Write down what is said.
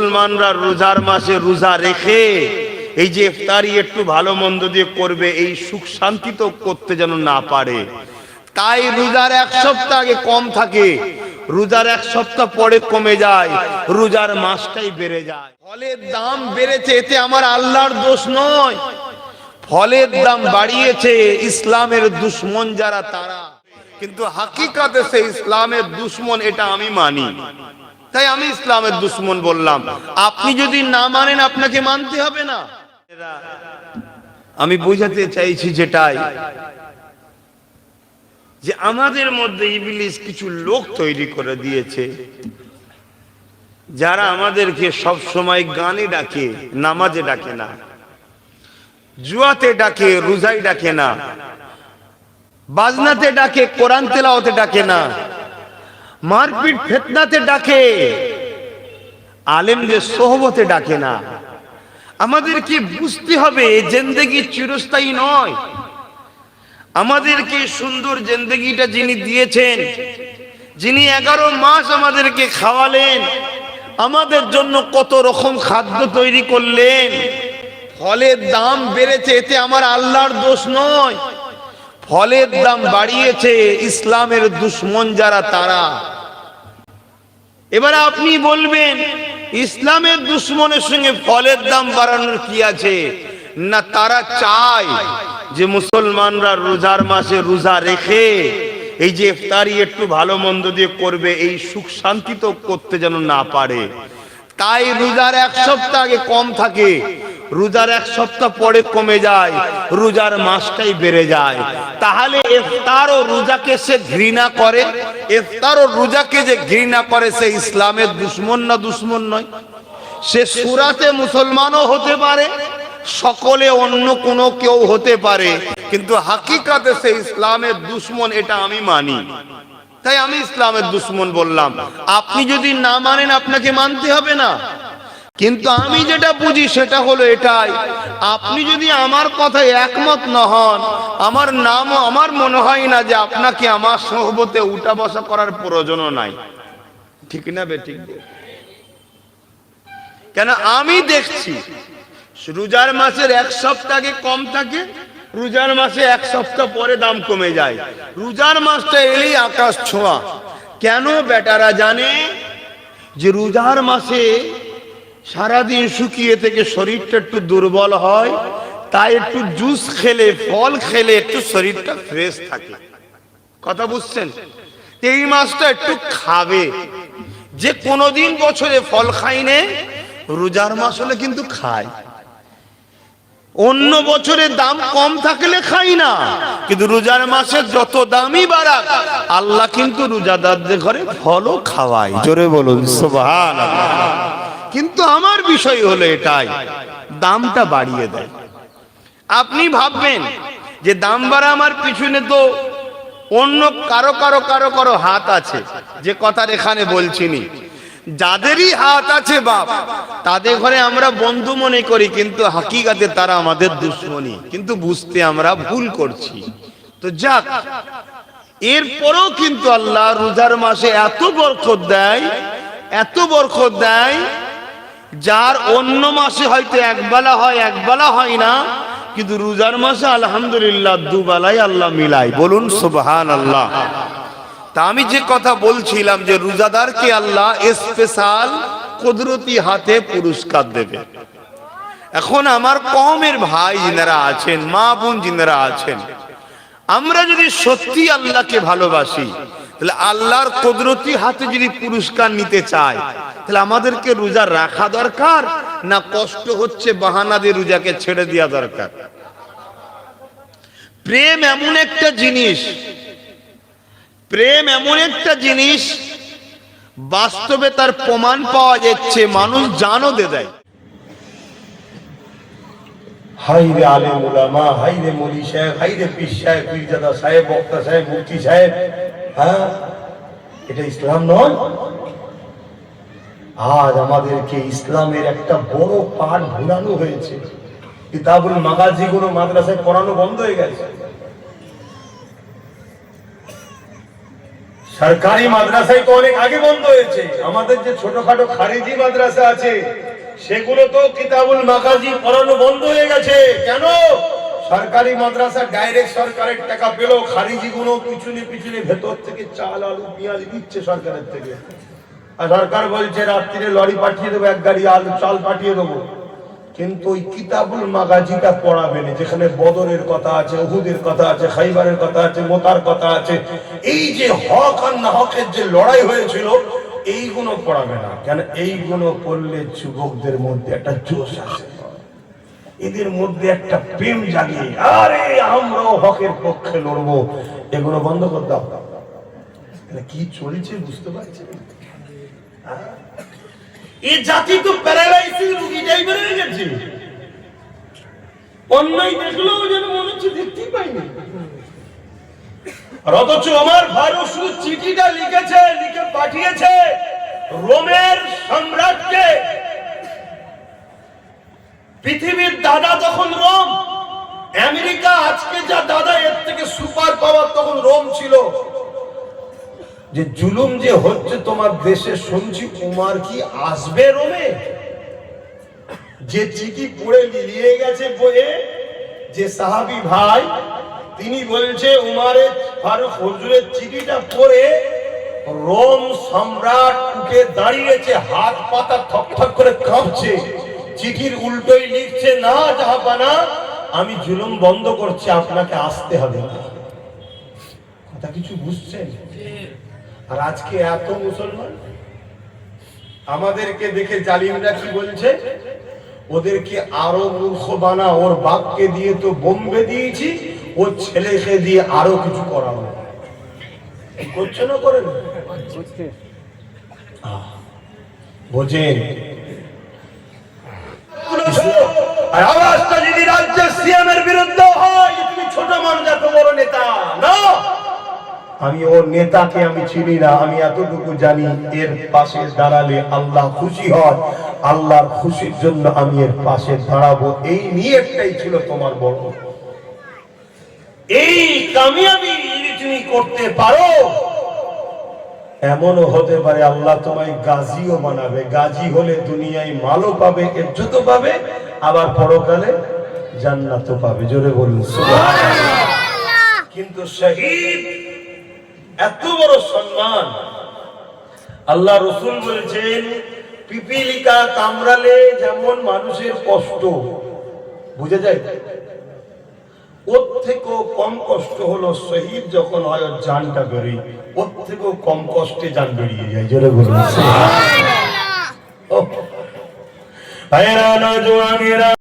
মুসলমানরা রোজার মাসে রোজা রেখে এই যে ইফতারি একটু ভালো মন্দ দিয়ে করবে, এই সুখ শান্তি তো করতে যেন না পারে। তাই রোজার এক সপ্তাহ আগে কম থাকে, রোজার এক সপ্তাহ পরে কমে যায়, রোজার মাসটাই বেড়ে যায়। ফলের দাম বেড়েছে, এতে আমার আল্লাহর দোষ নয়। ফলের দাম বাড়িয়েছে, ইসলামের দুশ্মন যারা তারা। কিন্তু হাকিকাতে সে ইসলামের দুশ্মন, এটা আমি মানি। তাই আমি ইসলামের দুশ্মন বললাম। আপনি যদি না মানেন, আপনাকে মানতে হবে না। আমি বোঝাতে চাইছি যেটাই, যে আমাদের মধ্যে ইবলিস কিছু লোক তৈরি করে দিয়েছে, যারা আমাদেরকে সব সময় গানে ডাকে, নামাজে ডাকে না, জুয়াতে ডাকে রোজাই ডাকে না, বাজনাতে ডাকে, কোরআন তেলাওতে ডাকে না। মারপিট ফেতনাতে ডাকে। আলেমদের সোহবতে ডাকে না। আমাদেরকে বুঝতে হবে জেন্দেগি চিরস্থায়ী নয়। আমাদেরকে সুন্দর জেন্দেগিটা যিনি দিয়েছেন, যিনি এগারো মাস আমাদেরকে খাওয়ালেন, আমাদের জন্য কত রকম খাদ্য তৈরি করলেন। ফলের দাম বেড়েছে, এতে আমার আল্লাহর দোষ নয়। ফলের দাম বাড়িয়েছে ইসলামের দুশ্মন যারা, তারা। এবার আপনি বলবেন, ইসলামের দুশ্মনের সঙ্গে ফলের দাম বাড়ানোর কি আছে? না, তারা চায় যে মুসলমানরা রোজার মাসে রোজা রেখে এই যে ইফতারি একটু ভালো মন্দ দিয়ে করবে, এই সুখ শান্তি তো করতে যেন না পারে। তাই রোজার এক সপ্তাহ আগে কম থাকে। রোজার এক সপ্তাহ পরে কমে যায়, রোজার মাসটাই বেড়ে যায়। তাহলে ইফতার ও রোজাকে সে ঘৃণা করে ইফতার ও রোজাকে যে ঘৃণা করে, সে ইসলামের দুশ্মন না দুশ্মন নয়। সে সুরাতে মুসলমানও হতে পারে, সকলে অন্য কোনো কেউ হতে পারে, কিন্তু হাকিকাতে সে ইসলামের দুশ্মন, এটা আমি মানি। তাই আমি ইসলামের দুশ্মন বললাম। আপনি যদি না মানেন, আপনাকে মানতে হবে না। কিন্তু আমি যেটা বুঝি সেটা হলো এটাই। আপনি যদি আমার কথায় একমত না হন, আমার নামও আমার মনে হয় না যে আপনাকে আমার সহবতে উঠা বসা করার প্রয়োজনও নাই। ঠিক না বে, ঠিক কেন আমি দেখছি, রোজার মাসের এক সপ্তাহ কম থাকে, রোজার মাসে এক সপ্তাহ পরে দাম কমে যায়। রোজার মাসটা এলেই আকাশ ছোঁয়া। কেন বেটারা জানে যে রোজার মাসে সারাদিন শুকিয়ে থেকে শরীরটা একটু দুর্বল হয়, তাই একটু জুস খেলে, ফল খেলে একটু শরীরটা ফ্রেশ থাকে। কথা বুঝছেন? এই মাসটা একটু খাবে। যে কোনোদিন বছরে ফল খাইনে রোজার মাস হলে কিন্তু খায়। অন্য বছরে দাম কম থাকলে খাই না, কিন্তু রোজার মাসে যত দামই বাড়াক, আল্লাহ কিন্তু রোজাদারদের ঘরে ফলও খাওয়ায়। জোরে বলুন সুবহান কিন্তু আমার বিষয় হলো এটাই, দামটা বাড়িয়ে দেয়। আপনি ভাববেন যে দাম বাড়া আমার পিছনে তো অন্য কারও কারও কারও কারও হাত আছে, যে কথার এখানে বলছিনি। যাদেরই হাত আছে বাপ, তাদের ঘরে আমরা বন্ধু মনে করি, কিন্তু হাকিকাতে তারা আমাদের দুশ্মনী। কিন্তু বুঝতে আমরা ভুল করছি। তো যাক, এরপরও কিন্তু আল্লাহ রোজার মাসে এত বরকত দেয়, এত বরকত দেয় যার অন্য মাসে হয়তো একবেলা হয় একবেলা হয় না, কিন্তু রোজার মাসে আলহামদুলিল্লাহ দুবেলাই আল্লাহ মিলাই বলুন সুবহান আল্লাহ তা আমি যে কথা বলছিলাম যে রোজাদারকে আল্লাহ স্পেশাল কুদরতি হাতে পুরস্কার দেবে। এখন আমার কমের ভাই যিনারা আছেন, মা বোন যিনারা আছেন, আমরা যদি সত্যি আল্লাহকে ভালোবাসি তাহলে আল্লাহর কুদরতি হাতে যদি পুরস্কার নিতে চায়, তাহলে আমাদেরকে রোজা রাখা দরকার না কষ্ট হচ্ছে বাহানা দিয়ে রোজাকে ছেড়ে দেওয়া দরকার? প্রেম এমন একটা জিনিস, প্রেম এমন একটা জিনিস, বাস্তবে তার প্রমাণ পাওয়া যাচ্ছে, মানুষ জানো দে দেয়। হাই রে আলেম উলামা হাই রে মলি সাহেব হাই রে পীর সাহেব, পীরজাদা সাহেব, বক্তা সাহেব, মুফতি সাহেব হ্যাঁ? এটা ইসলাম নয়। আজ আমাদেরকে ইসলামের একটা বড় পাঠ ভুলানো হয়েছে। কিতাবুল মাগাজি মাদ্রাসায় পড়ানো বন্ধ হয়ে গেছে। সরকারি মাদ্রাসায় তো অনেক আগে বন্ধ হয়েছে। আমাদের যে ছোটখাটো খারিজি মাদ্রাসা আছে সেগুলো তো কিতাবুল মাকাজি পড়ানো বন্ধ হয়ে গেছে। কেন? সরকারি মাদ্রাসা ডাইরেক্ট সরকারের টাকা পেল, খারিজি গুলো পিছনে পিছনে ভেতর থেকে চাল, আলু, পেঁয়াজ দিচ্ছে সরকারের থেকে। সরকার বলছে, রাত্রিরে লরি পাঠিয়ে দেবো, এক গাড়ি আলু, চাল পাঠিয়ে দেবো। কিন্তু ওই কিতাবুল মাগাজিটা পড়াবে না, যেখানে বদরের কথা আছে, উহুদের কথা আছে, খাইবারের কথা আছে, মোতার কথা আছে। এই যে হক আর না হকের যে লড়াই হয়েছিল এইগুলো পড়াবে না। কেন এই এইগুলো পড়লে যুবকদের মধ্যে একটা জোশ আছে এদের মধ্যে একটা প্রেম জাগিয়ে আরে, আমরাও হকের পক্ষে লড়বো। এগুলো বন্ধ করে দাও। কি চলছে বুঝতে পারছি এই জাতি তো প্যারালাইসিস রোগী টাইপের হয়ে গেছে। অন্যায় দেখলেও যেন মনে হচ্ছে দেখতেই পাইনি। অথচ আমার শুধু চিঠিটা লিখেছে, লিখে পাঠিয়েছে রোমের সম্রাটকে। পৃথিবীর দাদা তখন রোম, আমেরিকা আজকে যা দাদা, এর থেকে সুপার পাওয়ার তখন রোম ছিল। যে জুলুম যে হচ্ছে তোমার দেশে, শুনছি উমার কি আসবে রোমে? যে চিঠি পড়ে মিলিয়ে গেছে বইয়ে, যে সাহাবি ভাই তিনি বলছে উমারের ফারুক হজুরের চিঠিটা পড়ে রোম সম্রাট উঠে দাঁড়িয়েছে, হাত পাতা থক থক করে কাঁপছে। চিঠির উল্টোই লিখছে, না, জাহাপানা, আমি জুলুম বন্ধ করছি, আপনাকে আসতে হবে কথা কিছু বুঝছেন? আর আজকে এত মুসলমান? আমাদেরকে দেখে জালিমরা কি বলছে? ওদেরকে আরও মূর্খ বানা, ওর বাপকে দিয়ে তো বোম্বে দিয়েছি ওর ছেলেকে দিয়ে আরও কিছু করাবো করছে না করেন বোঝেন। আর আওয়াজটা যদি রাজ্যের সিএমের বিরুদ্ধে হয় তুমি ছোট মানুষ এত বড় নেতা। না! আমি ওর নেতাকে আমি চিনি না আমি এতটুকু জানি এর পাশে দাঁড়ালে আল্লাহ খুশি হয়। আল্লাহর খুশির জন্য আমি এর পাশে দাঁড়াবো। এই নিয়তটাই ছিল তোমার বড়। এই কামিয়াবি যদি তুমি করতে পারো। এমনও হতে পারে আল্লাহ তোমায় গাজীও বানাবে। গাজী হলে দুনিয়ায় মালও পাবে, ইজ্জতও পাবে, আবার পরকালে জান্নাতও পাবে। জোরে বলুন কিন্তু শহীদ, এত বড় সম্মান। আল্লাহ রসুল বলেছেন, পিপিলিকা কামড়ালে যেমন মানুষের কষ্ট। বুঝে যায়? ওর থেকেও কম কষ্ট হলো শহীদ যখন হয় ওর জানটা বেরোয়। ওর থেকেও কম কষ্টে যান বেরিয়ে যায় জোরে বলুন। ওহ। ভাইয়েরা, নওজোয়ানেরা,